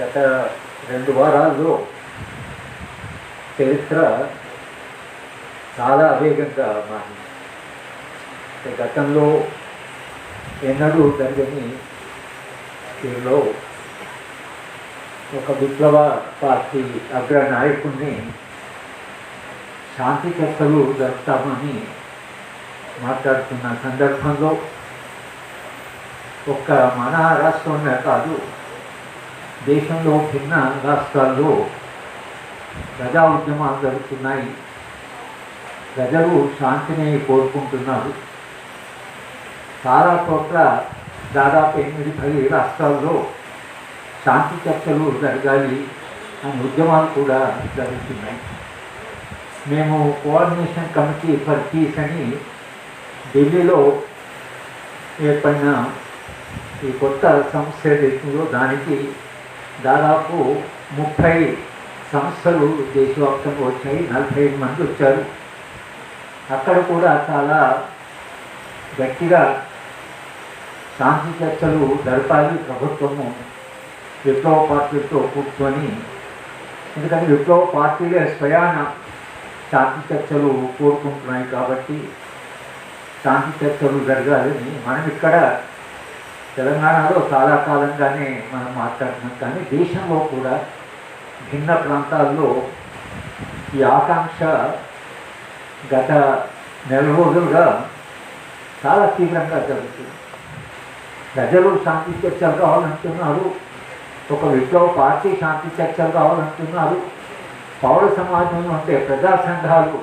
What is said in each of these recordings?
గత రెండు వారాల్లో చరిత్ర చాలా అవేగంగా మారింది. గతంలో ఎన్నడూ జరగని దీనిలో ఒక విప్లవ పార్టీ అగ్ర నాయకుడిని శాంతి చర్చలు జరుపుతామని మాట్లాడుతున్న సందర్భంలో ఒక్క మన రాష్ట్రంలో కాదు దేశంలో భిన్న రాష్ట్రాల్లో ప్రజా ఉద్యమాలు జరుగుతున్నాయి. ప్రజలు శాంతిని కోరుకుంటున్నారు. చాలా చోట్ల దాదాపు ఎనిమిది పది రాష్ట్రాల్లో శాంతి చర్చలు జరగాలి అని ఉద్యమాలు కూడా జరుగుతున్నాయి. మేము కోఆర్డినేషన్ కమిటీ ఫర్ పీస్ అని ఢిల్లీలో ఏర్పడిన ఈ కొత్త సంస్థ దానికి దాదాపు ముప్పై సంస్థలు దేశవ్యాప్తంగా వచ్చాయి నలభై ఐదు మంది వచ్చారు. అక్కడ కూడా చాలా గట్టిగా శాంతి చర్చలు జరపాలి ప్రభుత్వము విప్లవ పార్టీలతో కూర్చొని. ఎందుకంటే విప్లవ పార్టీలే స్వయాన శాంతి చర్చలు కోరుకుంటున్నాయి కాబట్టి శాంతి చర్చలు జరగాలని మనం ఇక్కడ తెలంగాణలో చాలా కాలంగానే మనం మాట్లాడుతున్నాం. కానీ దేశంలో కూడా భిన్న ప్రాంతాల్లో ఈ ఆకాంక్ష గత నెల రోజులుగా చాలా తీవ్రంగా జరుగుతుంది. ప్రజలు శాంతి చర్చలు కావాలంటున్నారు. ఒక విప్లవ పార్టీ శాంతి చర్చలు కావాలంటున్నారు. పౌర సమాజం అంటే ప్రజా సంఘాలు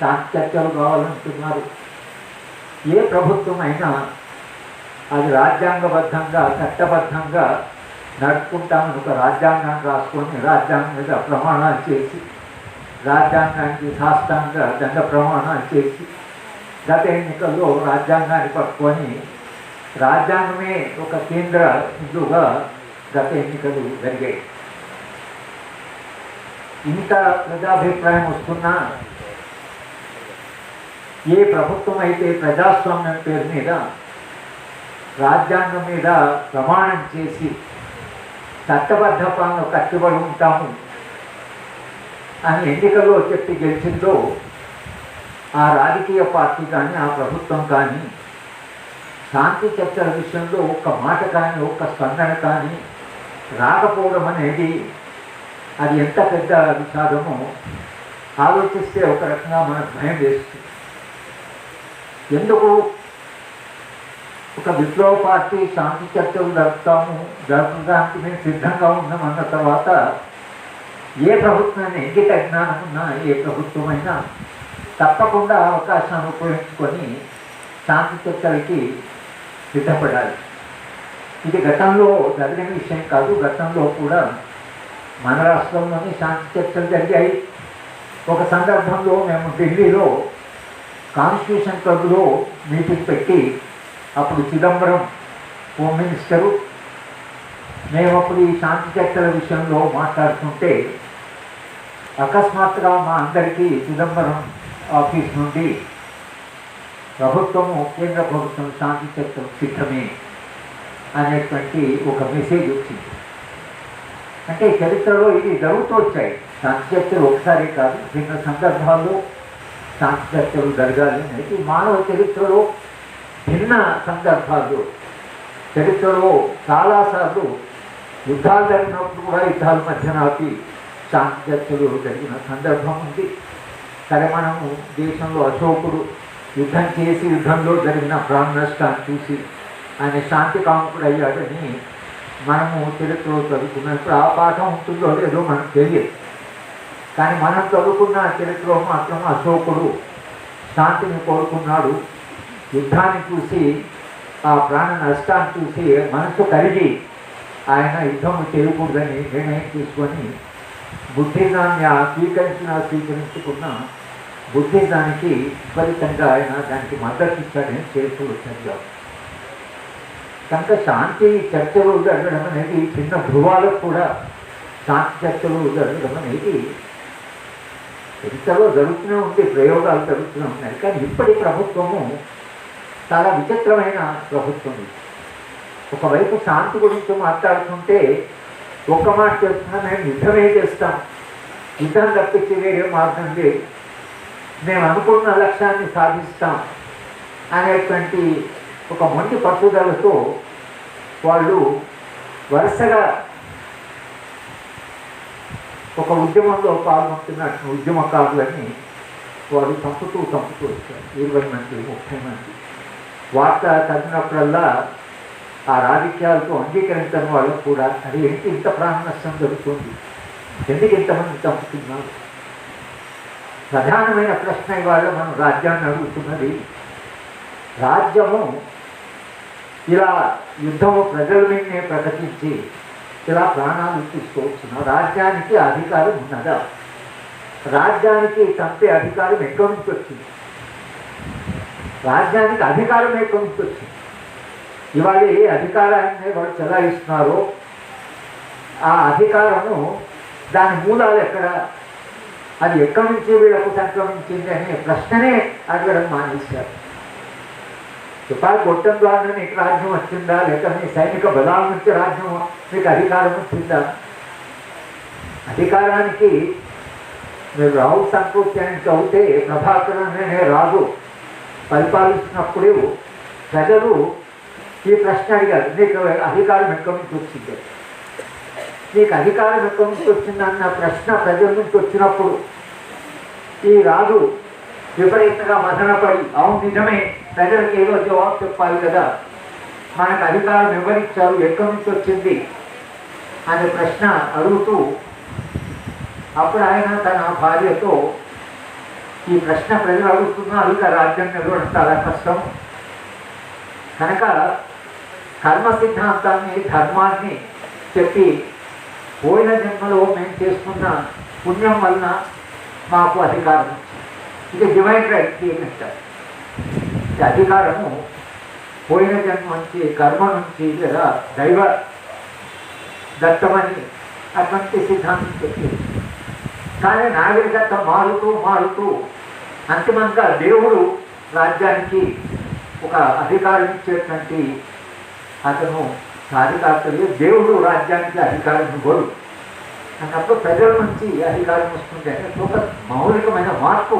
శాంతి చర్చలు కావాలంటున్నారు. ఏ ప్రభుత్వం అయినా అది రాజ్యాంగబద్ధంగా చట్టబద్ధంగా నడుపుకుంటామని ఒక రాజ్యాంగాన్ని రాసుకొని రాజ్యాంగం మీద ప్రమాణాలు చేసి రాజ్యాంగానికి శాస్త్రంగా దండ ప్రమాణాలు చేసి గత ఎన్నికల్లో రాజ్యాంగాన్ని పట్టుకొని రాజ్యాంగమే ఒక కేంద్ర ఇదిగా గత ఎన్నికలు జరిగాయి. ఇంత ప్రజాభిప్రాయం వస్తున్నా ఏ ప్రభుత్వం అయితే ప్రజాస్వామ్యం పేరు మీద రాజ్యాంగం మీద ప్రమాణం చేసి చట్టబద్ధ పాలన కట్టుబడి ఉంటాము అని ఎన్నికల్లో చెప్పి గెలిచిందో ఆ రాజకీయ పార్టీ కానీ ఆ ప్రభుత్వం కానీ శాంతి చర్చల విషయంలో ఒక్క మాట కానీ ఒక్క స్పందన కానీ రాకపోవడం అనేది అది ఎంత పెద్ద విషాదమో ఆలోచిస్తే ఒక రకంగా మనకు భయం వేస్తుంది. ఎందుకు ఒక విప్లవ పార్టీ శాంతి చర్చలు జరుపుతాము జరపడానికి మేము సిద్ధంగా ఉన్నాం అన్న తర్వాత ఏ ప్రభుత్వాన్ని ఇంగిత జ్ఞానం ఉన్నా ఏ ప్రభుత్వమైనా తప్పకుండా అవకాశాన్ని ఉపయోగించుకొని శాంతి చర్చలకి సిద్ధపడాలి. ఇది గతంలో జరిగిన విషయం కాదు. గతంలో కూడా మన రాష్ట్రంలోని శాంతి చర్చలు జరిగాయి. ఒక సందర్భంలో మేము ఢిల్లీలో కాన్స్టిట్యూషన్ క్లబ్లో మీటింగ్ పెట్టి అప్పుడు చిదంబరం హోమ్ మినిస్టరు మేము అప్పుడు ఈ శాంతి చర్చల విషయంలో మాట్లాడుతుంటే అకస్మాత్తుగా మా అందరికీ చిదంబరం ఆఫీస్ నుండి ప్రభుత్వము కేంద్ర ప్రభుత్వం శాంతి చర్చలు సిద్ధమే అనేటువంటి ఒక మెసేజ్ వచ్చింది. అంటే చరిత్రలో ఇది జరుగుతూ వచ్చాయి. శాంతి చర్చలు ఒకసారి కాదు భిన్న సందర్భాల్లో శాంతి చర్చలు జరగాలి అనేది మానవ చరిత్రలో భిన్న సందర్భాలు. చరిత్రలో చాలాసార్లు యుద్ధాలు జరిగినప్పుడు కూడా యుద్ధాల మధ్య నాటి శాంతి చర్చలు జరిగిన సందర్భం ఉంది. సరే మనము దేశంలో అశోకుడు యుద్ధం చేసి యుద్ధంలో జరిగిన ప్రాణ నష్టాన్ని చూసి ఆయన శాంతి కాముకుడు అయ్యాడని మనము చరిత్రలో చదువుకున్నప్పుడు ఆ పాఠం ఉంటుందో లేదో మనకు తెలియదు. కానీ మనం చదువుకున్న చరిత్రలో మాత్రం అశోకుడు శాంతిని కోరుకున్నాడు. యుద్ధాన్ని చూసి ఆ ప్రాణ నష్టాన్ని చూసి మనసు కలిగి ఆయన యుద్ధం చేయకూడదని నిర్ణయం తీసుకొని బుద్ధిజాన్ని స్వీకరించిన స్వీకరించుకున్న బుద్ధిజానికి విపరీతంగా ఆయన దానికి మద్దతు ఇచ్చాడని చేస్తూ వచ్చారు కనుక శాంతి చర్చలు జరగడం అనేది చిన్న ధృవాలకు కూడా శాంతి చర్చలు జరగడం అనేది చరిత్రలో జరుగుతూనే ఉంది ప్రయోగాలు జరుగుతూనే ఉన్నాయి. కానీ ఇప్పటి ప్రభుత్వము చాలా విచిత్రమైన ప్రభుత్వం ఒకవైపు శాంతి గురించి మాట్లాడుతుంటే ఒక్క మాట చెప్తున్నా మేము యుద్ధమే చేస్తాం యుద్ధం తప్పించి వేరే మార్గం లేదు. మేము అనుకున్న లక్ష్యాన్ని సాధిస్తాం అనేటువంటి ఒక మొండి పట్టుదలతో వాళ్ళు వరుసగా ఒక ఉద్యమంలో పాల్గొంటున్నట్టు ఉద్యమకారులని వారు చంపుతూ చంపుతూ వచ్చారు. ఇరవై మంది ముప్పై మంది. వార్త చదివినప్పుడల్లా ఆ రాజకీయాలతో అంగీకరించడం వాళ్ళు కూడా అది ఎందుకు ఇంత ప్రాణ నష్టం జరుగుతుంది? ఎందుకు ఇంతమంది చంపుతున్నారు? ప్రధానమైన ప్రశ్న ఇవాళ మనం రాజ్యాన్ని అడుగుతున్నది రాజ్యము ఇలా యుద్ధము ప్రజల మీదనే ప్రకటించి ఇలా ప్రాణాలు తీసుకోవచ్చున్న రాజ్యానికి అధికారం ఉన్నదా? రాజ్యానికి చంపే అధికారం ఎక్కడి నుంచి వచ్చింది? రాజ్యానికి అధికారమే ఎక్కడి ఇవాళ ఏ అధికారాన్ని వాళ్ళు చెలాయిస్తున్నారో ఆ అధికారము దాని మూలాలు ఎక్కడ? అది ఎక్కడి నుంచి వీళ్ళకు సంక్రమించింది అనే ప్రశ్ననే అడగడం మానేశారు. తుపాయి కొట్టడం ద్వారా నీకు రాజ్యం వచ్చిందా? లేక మీ సైనిక బలాల నుంచి రాజ్యం మీకు అధికారం వచ్చిందా? అధికారానికి మీరు రావు సంకృత్యాన్ని అవుతే ప్రభాకరం అనే రాజు. పరిపాలిస్తున్నప్పుడు ప్రజలు ఈ ప్రశ్న అడిగారు. నీకు అధికారం ఎక్కడి నుంచి వచ్చింది? నీకు అధికారం ఎక్కడి నుంచి వచ్చిందన్న ప్రశ్న ప్రజల నుంచి వచ్చినప్పుడు ఈ రాజు విపరీతంగా మదనపడి అవును నిజమే. ప్రజలకు ఏదో జవాబు చెప్పాలి కదా. మనకు అధికారం ఎవరిచ్చారు? ఎక్కడి నుంచి వచ్చింది? అనే ప్రశ్న అడుగుతూ అప్పుడు ఆయన తన భార్యతో ఈ ప్రశ్న ప్రజలు అడుగుతున్నారు ఇక రాజ్యం నిర్వహణ కష్టం? కనుక కర్మ సిద్ధాంతాన్ని ధర్మాన్ని చెప్పి పోయిన జన్మలో మేము చేసుకున్న పుణ్యం వలన మాకు అధికారం ఇది డివైన్ రైట్ అంటారు. ఈ అధికారము పోయిన జన్మ నుంచి కర్మ నుంచి లేదా దైవ దత్తమని అటువంటి సిద్ధాంతం చెప్పింది. కానీ నాగరికత మారుతూ మారుతూ అంతిమంగా దేవుడు రాజ్యానికి ఒక అధికారం ఇచ్చేటువంటి అతను సాధికార్తలు దేవుడు రాజ్యానికి అధికారం ఇవ్వడు. అన్నప్పుడు ప్రజల నుంచి అధికారం వస్తుంది అంటే ఒక మౌలికమైన మార్పు.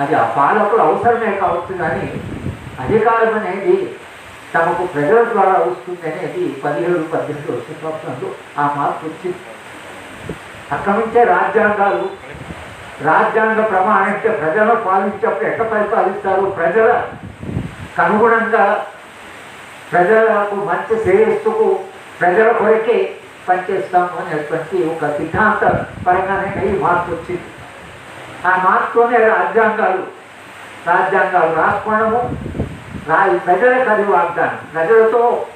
అది ఆ పాలకులు అవసరమే కావచ్చు కానీ అధికారం అనేది తమకు ప్రజల ద్వారా వస్తుంది అనేది పదిహేడు పద్దెనిమిది వచ్చిన సంవత్సరంలో ఆ మార్పు వచ్చింది. అక్కడి నుంచే రాజ్యాంగాలు రాజ్యాంగ ప్రమాణం అంటే ప్రజలు పాలించేటప్పుడు ఎట్లా పరిపాలిస్తారు ప్రజల అనుగుణంగా ప్రజలకు మంచి శ్రేయస్సుకు ప్రజల కొరకే పనిచేస్తాము అనేటువంటి ఒక సిద్ధాంత పరంగానే ఈ మార్పు వచ్చింది. ఆ మార్పుతోనే రాజ్యాంగాలు రాజ్యాంగాలు రాసుకోవడము రా ప్రజలకు అది వాగ్దానం. ప్రజలతో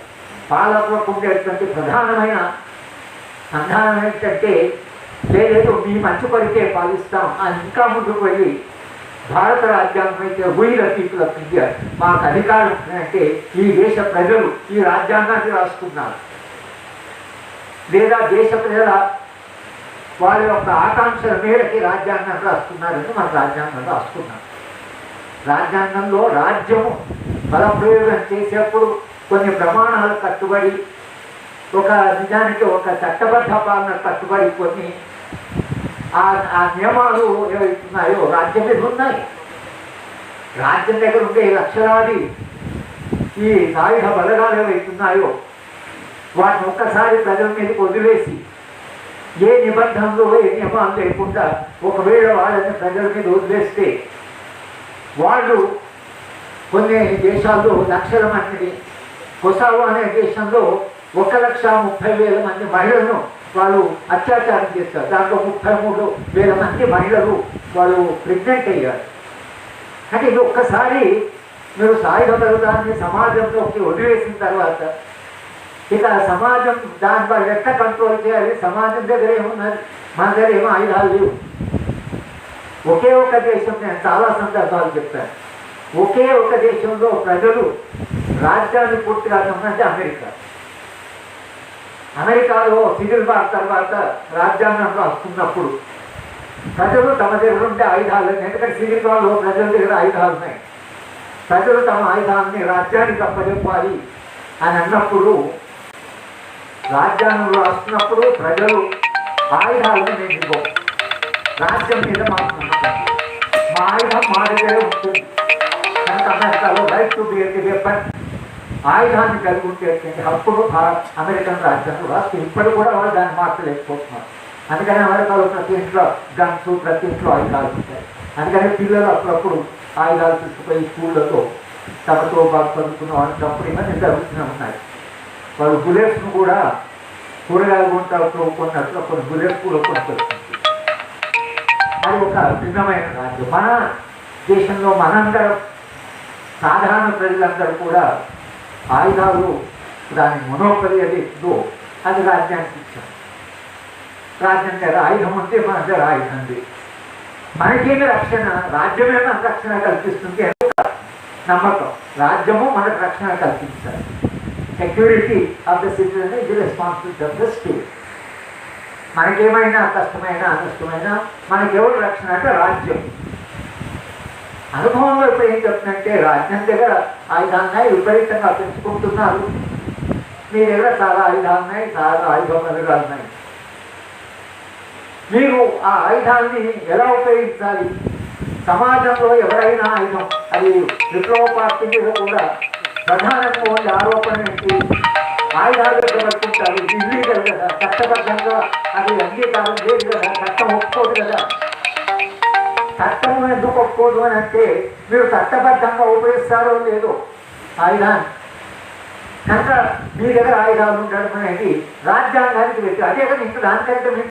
పాలకులకు ఉండేటువంటి ప్రధానమైన సంధానం ఏంటంటే లేదు మీ మంచి కొరికే పాలిస్తాం. అని ఇంకా ముందుకు వెళ్ళి భారత రాజ్యాంగం అయితే వీళ్ళ పీపుల్ ఆఫ్ ఇండియా మాకు అధికారం అంటే ఈ దేశ ప్రజలు ఈ రాజ్యాంగాన్ని రాసుకున్నారు. లేదా దేశ ప్రజల వారి యొక్క ఆకాంక్షల మేరకి రాజ్యాంగం రాస్తున్నారని మన రాజ్యాంగం రాసుకున్నాం రాజ్యాంగంలో రాజ్యము బలప్రయోగం చేసేప్పుడు కొన్ని ప్రమాణాలు కట్టుబడి ఒక నిజానికి ఒక చట్టబద్ధ పాలన కట్టుబడి కొన్ని ఆ ఆ నియమాలు ఏవైతున్నాయో రాజ్యం మీద ఉన్నాయి రాజ్యం దగ్గర ఉండే లక్షలాది ఈ సాయుధ బలగాలు ఏవైతున్నాయో వాటిని ఒక్కసారి ప్రజల మీదకి వదిలేసి ఏ నిబంధనలు ఏ నియమాలు లేకుండా ఒకవేళ వాళ్ళని ప్రజల మీద వదిలేస్తే వాళ్ళు కొన్ని దేశాల్లో లక్షల మందిని కొసావో అనే దేశంలో ఒక లక్ష ముప్పై వేల మంది మహిళలను వాళ్ళు అత్యాచారం చేస్తారు. దాంట్లో ముప్పై మూడు వేల మంది మహిళలు వాళ్ళు ప్రెగ్నెంట్ అయ్యారు. అంటే ఇది ఒక్కసారి మీరు సాయుధ బలగాన్ని సమాజంలోకి వదిలేసిన తర్వాత ఇక సమాజం దాని వాళ్ళు ఎట్లా కంట్రోల్ చేయాలి? సమాజం దగ్గర ఏమున్నది? మన దగ్గర ఏమో ఆయుధాలు లేవు. ఒకే ఒక దేశం నేను చాలా సందర్భాలు చెప్తాను ఒకే ఒక దేశంలో ప్రజలు రాజ్యాన్ని పూర్తిగా ఉన్నది అమెరికా. అమెరికాలో సివిల్ వార్ తర్వాత రాజ్యాంగంలో వస్తున్నప్పుడు ప్రజలు తమ దగ్గర ఉండే ఆయుధాలు ఎందుకంటే సివిల్ వార్లో ప్రజల దగ్గర ఆయుధాలు ఉన్నాయి. ప్రజలు తమ ఆయుధాన్ని రాజ్యానికి అప్పచెప్పాలి అని అన్నప్పుడు రాజ్యాంగంలో వస్తున్నప్పుడు ప్రజలు ఆయుధాలను మేము ఇవ్వం. రాజ్యం మీద మాకు మా ఆయుధం మా దగ్గరే ఉంటుంది. కనుక అమెరికాలో రైట్ టు బి ఆయుధాన్ని కలిగి ఉండేటువంటి హక్కులు అమెరికన్ రాజ్యాంగం రాస్తూ ఇప్పటికి కూడా వాళ్ళు దాన్ని మార్చలేకపోతున్నారు అందుకని అమెరికాలో ప్రతి ఇంట్లో గన్స్ ప్రతి ఇంట్లో ఆయుధాలు ఉంటాయి. అందుకని పిల్లలు అప్పుడప్పుడు ఆయుధాలు తీసుకుపోయి స్కూళ్ళతో తమతో బాగా చదువుకున్న వాళ్ళు చంపడం ఇవన్నీ జరుగుతూనే ఉన్నాయి వాళ్ళు బుల్లెట్స్ను కూడా కూరగాయల గుంటలతో కొన్నట్లు కొన్ని బుల్లెట్స్ కూడా కొనుక్కొచ్చింది అది ఒక భిన్నమైన రాజ్యం. మన దేశంలో మనందరం సాధారణ ప్రజలందరూ కూడా ఆయుధాలు దాని మొనోపలి అది ఇద్దో అది రాజ్యానికి ఇచ్చాం రాజ్యం దగ్గర ఆయుధం ఉంటే మన దగ్గర ఆయుధం ఉంది మనకేమి రక్షణ రాజ్యమే మనకు రక్షణ కల్పిస్తుంది నమ్మకం రాజ్యము మనకు రక్షణ కల్పించాలి సెక్యూరిటీ ఆఫ్ ద సిటిజన్ ఇది రెస్పాన్సిబిలిటీ ఆఫ్ ద స్టేట్ మనకేమైనా కష్టమైనా అనష్టమైనా మనకెవరు రక్షణ అంటే రాజ్యం అనుభవంలో ఇప్పుడు ఏం చెప్తుందంటే రాజ్యం దగ్గర ఆయుధాలున్నాయి విపరీతంగా పెంచుకుంటున్నారు. మీ దగ్గర చాలా ఆయుధాలున్నాయి చాలా ఆయుధాలు ఉన్నాయి మీరు ఆ ఆయుధాన్ని ఎలా ఉపయోగించాలి? సమాజంలో ఎవరైనా ఆయుధం అది విప్లవ పార్టీ మీద కూడా ప్రధానంగా ఉండే ఆరోపణ ఏంటి? ఆయుధాలు పట్టుకుంటారు ఇల్లీగల్ కదా చట్టబద్ధంగా అది అంగీకారం లేదు కదా చట్టం ఒప్పుకోదు కదా. చట్టం ఎందుకు ఒప్పుకోదు అని అంటే మీరు చట్టబద్ధంగా ఉపయోగిస్తారో లేదో. ఆయుధాన్ని కనుక మీ దగ్గర ఆయుధాలు ఉండడం అనేది రాజ్యాంగానికి వ్యక్తి అదే కదా ఇంకా దానికంటే మీకు